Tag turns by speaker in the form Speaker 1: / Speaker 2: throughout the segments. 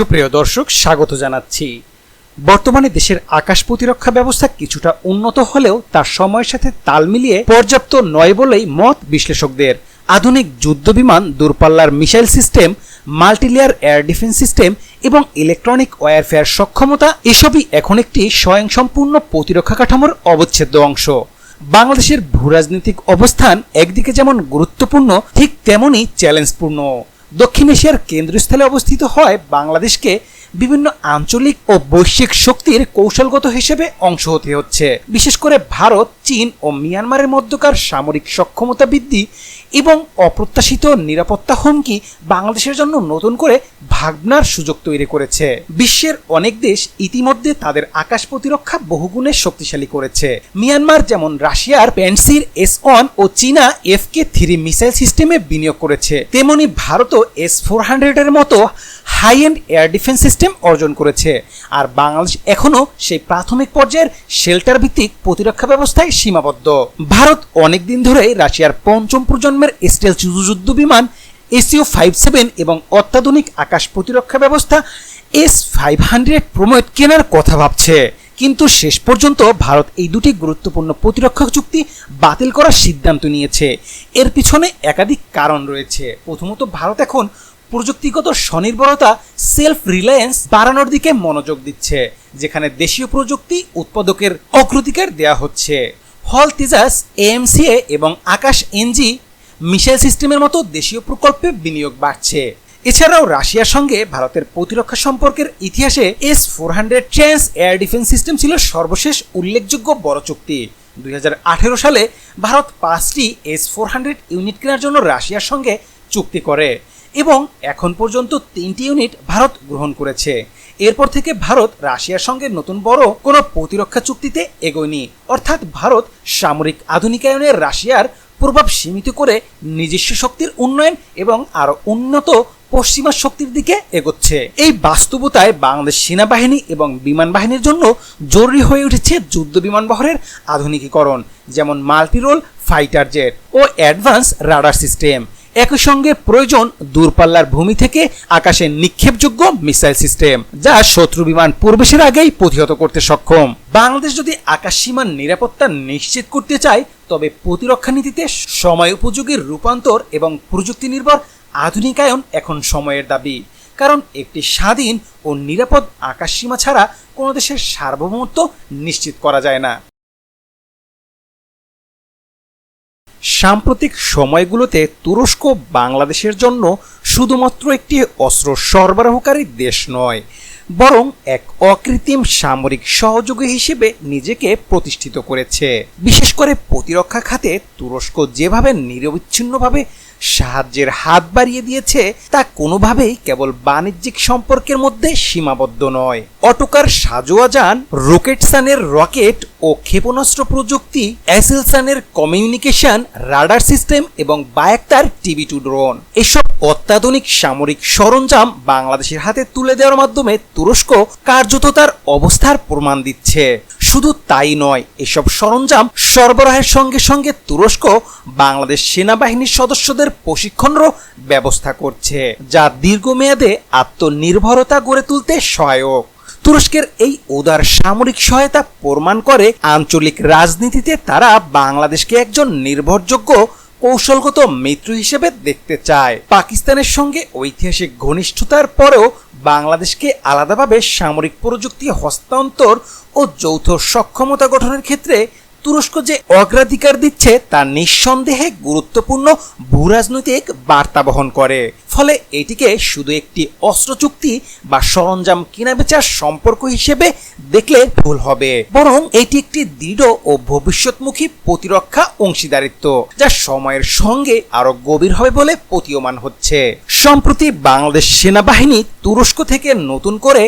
Speaker 1: সুপ্রিয় দর্শক, স্বাগত জানাচ্ছি। বর্তমানে দেশের আকাশ প্রতিরক্ষা ব্যবস্থা কিছুটা উন্নত হলেও তার সময়ের সাথে তাল মিলিয়ে পর্যাপ্ত নয় বলেই মত বিশ্লেষকদের। আধুনিক যুদ্ধ বিমান দূরপাল্লার missile system, multilayer air defence system এবং ইলেকট্রনিক ওয়ারফেয়ার সক্ষমতা, এসবই এখন একটি স্বয়ংসম্পূর্ণ প্রতিরক্ষা কাঠামোর অবচ্ছেদ্য অংশ। বাংলাদেশের ভূরাজনৈতিক অবস্থান একদিকে যেমন গুরুত্বপূর্ণ, ঠিক তেমনই চ্যালেঞ্জপূর্ণ। দক্ষিণ এশিয়ার কেন্দ্রস্থলে অবস্থিত হয় বাংলাদেশকে বিভিন্ন আঞ্চলিক ও বৈশ্বিক শক্তির কৌশলগত হিসেবে অংশ হতে হচ্ছে। বিশেষ করে ভারত, চীন ও মিয়ানমারের মধ্যকার সামরিক সক্ষমতা বৃদ্ধি এবং অপ্রত্যাশিত নিরাপত্তা হুমকি বাংলাদেশের জন্য নতুন করে ভাবনার সুযোগ তৈরি করেছে। বিশ্বের অনেক দেশ ইতিমধ্যে তাদের আকাশ প্রতিরক্ষা বহুগুণে শক্তিশালী করেছে। মিয়ানমার যেমন রাশিয়ার পেন্সির এস ওয়ান ও চীনা এফ কে থ্রি মিসাইল সিস্টেমে বিনিয়োগ করেছে, তেমনি ভারতও এস ফোর হান্ড্রেডের মতো high end air defence system অর্জন করেছে। আর বাংলাদেশ এখনও সেই প্রাথমিক পর্যায়ের শেল্টার ভিত্তিক প্রতিরক্ষা ব্যবস্থায় সীমাবদ্ধ। ভারত অনেকদিন ধরেই রাশিয়ার পঞ্চম প্রজন্মের স্টেল যুদ্ধ বিমান এসিও ফাইভ সেভেন এবং অত্যাধুনিক আকাশ প্রতিরক্ষা ব্যবস্থা এস ফাইভ হান্ড্রেড প্রমোট কেনার কথা ভাবছে। কিন্তু শেষ পর্যন্ত ভারত এই দুটি গুরুত্বপূর্ণ প্রতিরক্ষা চুক্তি বাতিল করার সিদ্ধান্ত নিয়েছে। এর পিছনে একাধিক কারণ রয়েছে। প্রথমত, ভারত এখন প্রযুক্তিগত স্বনির্ভরতা সেলফ রিলায়েন্স বাড়ানোর দিকে মনোযোগ দিচ্ছে, যেখানে দেশীয় প্রযুক্তি উৎপাদকের অগ্রাধিকার দেওয়া হচ্ছে। হল তেজাস এএমসিএ এবং আকাশ এনজি মিসাইল সিস্টেমের মতো দেশীয় প্রকল্পে বিনিয়োগ বাড়ছে। এছাড়াও রাশিয়ার সঙ্গে ভারতের প্রতিরক্ষা সম্পর্কের ইতিহাসে এস ফোর হান্ড্রেড ট্রেন্স এয়ার ডিফেন্স সিস্টেম ছিল সর্বশেষ উল্লেখযোগ্য বড় চুক্তি। দুই হাজার আঠেরো সালে ভারত পাঁচটি এস ফোর হান্ড্রেড ইউনিট কেনার জন্য রাশিয়ার সঙ্গে চুক্তি করে এবং এখন পর্যন্ত তিনটি ইউনিট ভারত গ্রহণ করেছে। এরপর থেকে ভারত রাশিয়ার সঙ্গে নতুন বড় কোনো প্রতিরক্ষা চুক্তিতে এগোয়নি। অর্থাৎ ভারত সামরিক আধুনিকায়নের রাশিয়ার প্রভাব সীমিত করে নিজস্ব শক্তির উন্নয়ন এবং আরও উন্নত পশ্চিমা শক্তির দিকে এগোচ্ছে। এই বাস্তবতায় বাংলাদেশ সেনাবাহিনী এবং বিমান বাহিনীর জন্য জরুরি হয়ে উঠেছে যুদ্ধ বিমান বহরের আধুনিকীকরণ, যেমন মাল্টিরোল ফাইটার জেট ও অ্যাডভান্স রাডার সিস্টেম। একই সঙ্গে প্রয়োজন দূরপাল্লার ভূমি থেকে আকাশে নিক্ষেপযোগ্য মিসাইল সিস্টেম, যা শত্রু বিমান প্রবেশের আগেই প্রতিহত করতে সক্ষম। বাংলাদেশ যদি আকাশ সীমার নিরাপত্তা নিশ্চিত করতে চায়, তবে প্রতিরক্ষা নীতিতে সময় উপযোগী রূপান্তর এবং প্রযুক্তি নির্ভর আধুনিকায়ন এখন সময়ের দাবি। কারণ একটি স্বাধীন ও নিরাপদ আকাশসীমা ছাড়া কোনো দেশের সার্বভৌমত্ব নিশ্চিত করা যায় না। সাম্প্রতিক সময়গুলোতে তুরস্ক বাংলাদেশের জন্য শুধুমাত্র একটি অস্ত্র সরবরাহকারী দেশ নয় বরং এক অকৃত্রিম সামরিক সহযোগী হিসেবে নিজেকে প্রতিষ্ঠিত করেছে। বিশেষ করে প্রতিরক্ষা খাতে তুরস্ক যেভাবে নিরবিচ্ছিন্নভাবে সাহায্যের হাত বাড়িয়ে দিয়েছে, তা কোনোভাবেই কেবল বাণিজ্যিক সম্পর্কের মধ্যে সীমাবদ্ধ নয়। অটোকার সাজোয়াজান রকেটসানের রকেট ও ক্ষেপণাস্ত্র প্রযুক্তি, অ্যাসেলসানের কমিউনিকেশন, রাডার সিস্টেম এবং বায়াক্তার টিভি টু ড্রোন। এসব অত্যাধুনিক সামরিক সরঞ্জাম বাংলাদেশের হাতে তুলে দেওয়ার মাধ্যমে তুরস্ক কার্যত তার অবস্থার প্রমাণ দিচ্ছে। শুধু তাই নয়, এসব সরঞ্জাম সরবরাহের সঙ্গে সঙ্গে তুরস্ক বাংলাদেশ সেনাবাহিনীর সদস্যদের প্রশিক্ষণেরও ব্যবস্থা করছে, যা দীর্ঘমেয়াদে আত্মনির্ভরতা গড়ে তুলতে সহায়ক। তুরস্কের এই উদার সামরিক সহায়তা প্রমাণ করে আঞ্চলিক রাজনীতিতে তারা বাংলাদেশকে একজন নির্ভরযোগ্য কৌশলগত মিত্র হিসেবে দেখতে চায়। পাকিস্তানের সঙ্গে ঐতিহাসিক ঘনিষ্ঠতার পরেও বাংলাদেশকে আলাদাভাবে সামরিক প্রযুক্তি, হস্তান্তর ও যৌথ সক্ষমতা গঠনের ক্ষেত্রে তুরস্ক যে অগ্রাধিকার দিচ্ছে তা নিঃসন্দেহে গুরুত্বপূর্ণ ভূরাজনৈতিক বার্তা বহন করে। ফলে এটিকে শুধু একটি অস্ত্র চুক্তি বা সরঞ্জাম কেনাবেচার সম্পর্ক হিসেবে দেখলে ভুল হবে। বরং এটি একটি দৃঢ় ও ভবিষ্যৎমুখী প্রতিরক্ষা অংশীদারিত্ব, যা সময়ের সঙ্গে আরও গভীর হবে বলে প্রতীয়মান হচ্ছে। সম্প্রতি বাংলাদেশ সেনাবাহিনী তুরস্ক থেকে নতুন করে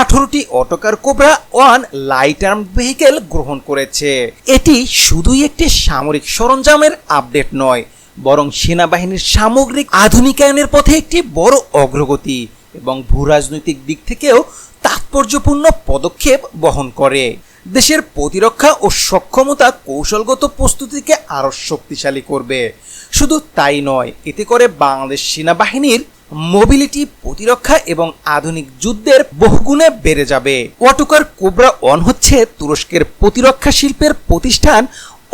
Speaker 1: আঠারোটি Otokar Cobra one light arm vehicle গ্রহণ করেছে। এটি শুধুই একটি সামরিক সরঞ্জামের আপডেট নয় বরং সেনাবাহিনীর সামগ্রিক আধুনিকায়নের পথে একটি বড় অগ্রগতি এবং ভূরাজনৈতিক দিক থেকেও তাৎপর্যপূর্ণ পদক্ষেপ বহন করে। দেশের প্রতিরক্ষা ও সক্ষমতা কৌশলগত প্রস্তুতিকে আরও শক্তিশালী করবে। শুধু তাই নয়, এতে করে বাংলাদেশ সেনাবাহিনীর মোবিলিটি প্রতিরক্ষা এবং আধুনিক যুদ্ধের বহুগুণে বেড়ে যাবে। অটোকার কোবরা ওয়ান হচ্ছে তুরস্কের প্রতিরক্ষা শিল্পের প্রতিষ্ঠান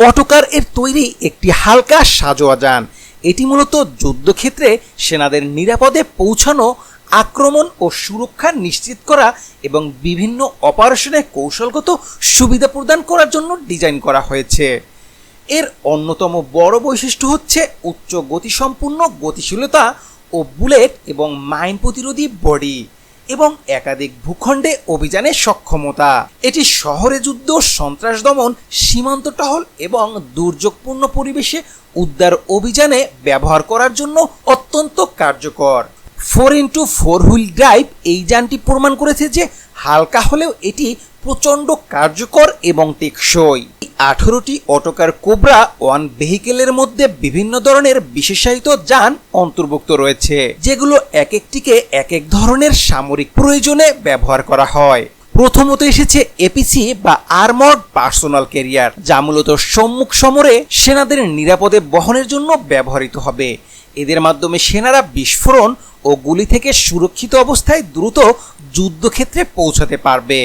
Speaker 1: অটোকার এর তৈরি একটি হালকা সাজোয়া যান। এটি মূলত যুদ্ধক্ষেত্রে সেনাদের নিরাপদে পৌঁছানো, আক্রমণ ও সুরক্ষা নিশ্চিত করা এবং বিভিন্ন অপারেশনে কৌশলগত সুবিধা প্রদান করার জন্য ডিজাইন করা হয়েছে। এর অন্যতম বড় বৈশিষ্ট্য হচ্ছে উচ্চ গতিসম্পন্ন গতিশীলতা ও বুলেট এবং মাইন প্রতিরোধী বডি। এবং একাধিক ভূখণ্ডে অভিযানের সক্ষমতা। এটি শহরে যুদ্ধ, সন্ত্রাস দমন, সীমান্ত টহল এবং দুর্যোগপূর্ণ পরিবেশে উদ্ধার অভিযানে ব্যবহার করার জন্য অত্যন্ত কার্যকর। Four into four wheel drive এই যানটি প্রমাণ করেছে যে হালকা হলেও এটি প্রচণ্ড কার্যকর এবং টেকসই। আঠেরোটি অটোকার কোবরা ওয়ান ভেহিকেলের মধ্যে বিভিন্ন ধরনের বিশেষায়িত যান অন্তর্ভুক্ত রয়েছে, যেগুলো এক একটিকে এক এক ধরনের সামরিক প্রয়োজনে ব্যবহার করা হয়। প্রথমত এসেছে এপিসি বা আর্মড পার্সোনাল ক্যারিয়ার, যা মূলত সম্মুখ সমরে সেনাদের নিরাপদে বহনের জন্য ব্যবহৃত হবে। এদের মাধ্যমে সেনারা বিস্ফোরণ ও গুলি থেকে সুরক্ষিত অবস্থায় দ্রুত যুদ্ধক্ষেত্রে পৌঁছাতে পারবে।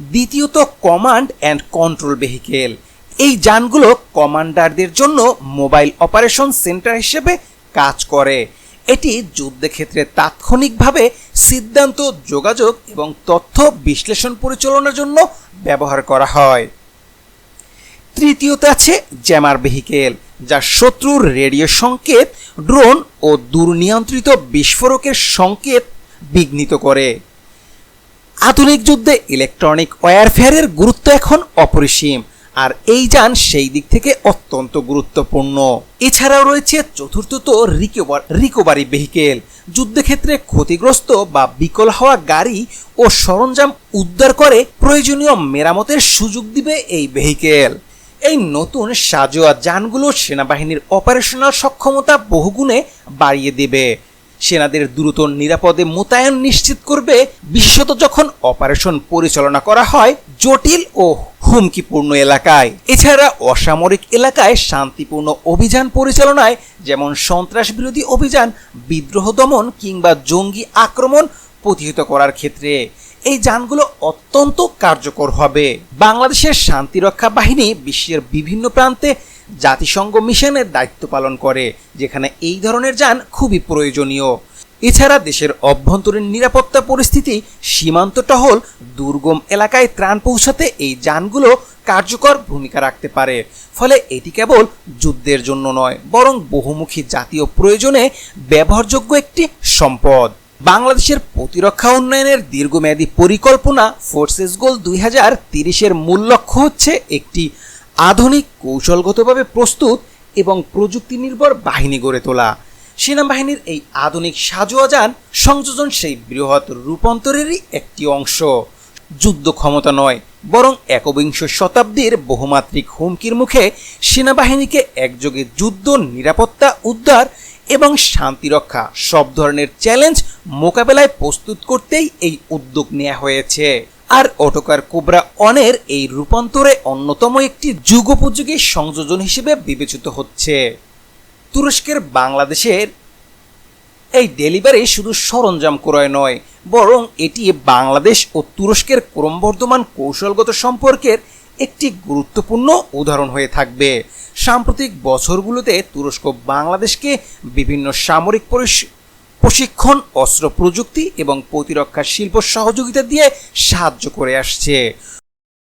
Speaker 1: দ্বিতীয়ত কমান্ড অ্যান্ড কন্ট্রোল ভেহিকেল এই যানগুলো কমান্ডারদের জন্য মোবাইল অপারেশন সেন্টার হিসেবে কাজ করে। এটি যুদ্ধক্ষেত্রে তাৎক্ষণিকভাবে সিদ্ধান্ত, যোগাযোগ এবং তথ্য বিশ্লেষণ পরিচালনার জন্য ব্যবহার করা হয়। তৃতীয়ত আছে জ্যামার ভেহিকেল যা শত্রুর রেডিও সংকেত ড্রোন ও দুর্নিয়ন্ত্রিত বিস্ফোরকের সংকেত বিঘ্নিত করে। আধুনিক যুদ্ধে ইলেকট্রনিক ওয়ারফেয়ারের গুরুত্ব এখন অপরিসীম, আর এই যান সেই দিক থেকে অত্যন্ত গুরুত্বপূর্ণ। এছাড়াও রয়েছে চতুর্থত রিকভার ভেহিকেল যুদ্ধক্ষেত্রে ক্ষতিগ্রস্ত বা বিকল হওয়া গাড়ি ও সরঞ্জাম উদ্ধার করে প্রয়োজনীয় মেরামতের সুযোগ দিবে এই ভেহিকেল এই নতুন সাজোয়া যানগুলো সেনাবাহিনীর অপারেশনাল সক্ষমতা বহুগুণে বাড়িয়ে দেবে। সেনাদের দ্রুত নিরাপদে মোতায়েন নিশ্চিত করবে বিশেষত যখন অপারেশন পরিচালনা করা হয় জটিল ও হুমকিপূর্ণ এলাকায়। এছাড়া অসামরিক এলাকায় শান্তিপূর্ণ অভিযান পরিচালনায় যেমন সন্ত্রাস বিরোধী অভিযান, বিদ্রোহ দমন কিংবা জঙ্গি আক্রমণ প্রতিহত করার ক্ষেত্রে এই যানগুলো অত্যন্ত কার্যকর হবে। বাংলাদেশের শান্তিরক্ষা বাহিনী বিশ্বের বিভিন্ন প্রান্তে জাতিসংঘ মিশনের দায়িত্ব পালন করে, যেখানে এই ধরনের যান খুবই প্রয়োজনীয়। এছাড়া দেশের অভ্যন্তরীণ নিরাপত্তা পরিস্থিতি, সীমান্ত টহল, দুর্গম এলাকায় ত্রাণ পৌঁছাতে এই যানগুলো কার্যকর ভূমিকা রাখতে পারে। ফলে এটি কেবল যুদ্ধের জন্য নয়, বরং বহুমুখী জাতীয় প্রয়োজনে ব্যবহারযোগ্য একটি সম্পদ। বাংলাদেশের প্রতিরক্ষা উন্নয়নের দীর্ঘমেয়াদী পরিকল্পনা ফোর্সেস গোল দুই হাজার তিরিশের মূল লক্ষ্য হচ্ছে একটি আধুনিক, কৌশলগতভাবে প্রস্তুত এবং প্রযুক্তি নির্ভর বাহিনী গড়ে তোলা। সেনাবাহিনীর এই আধুনিক সাজোয়া যান সংযোজন সেই বৃহৎ রূপান্তরেরই একটি অংশ। যুদ্ধ ক্ষমতা নয়, বরং একবিংশ শতাব্দীর বহুমাত্রিক হুমকির মুখে সেনাবাহিনীকে একযোগে যুদ্ধ, নিরাপত্তা, উদ্ধার এবং শান্তিরক্ষা সব ধরনের চ্যালেঞ্জ মোকাবেলায় প্রস্তুত করতেই এই উদ্যোগ নেওয়া হয়েছে। আর অটোকার কোবরা অনের এই রূপান্তরে অন্যতম একটি যুগোপযোগী সংযোজন হিসেবে বিবেচিত হচ্ছে। তুরস্কের বাংলাদেশের এই ডেলিভারি শুধু সরঞ্জাম ক্রয় নয়, বরং এটি বাংলাদেশ ও তুরস্কের ক্রমবর্ধমান কৌশলগত সম্পর্কের একটি গুরুত্বপূর্ণ উদাহরণ হয়ে থাকবে। সাম্প্রতিক বছরগুলোতে তুরস্ক বাংলাদেশকে বিভিন্ন সামরিক পরিষ- প্রশিক্ষণ অস্ত্র প্রযুক্তি এবং প্রতিরক্ষা শিল্প সহযোগিতা দিয়ে সাহায্য করে আসছে।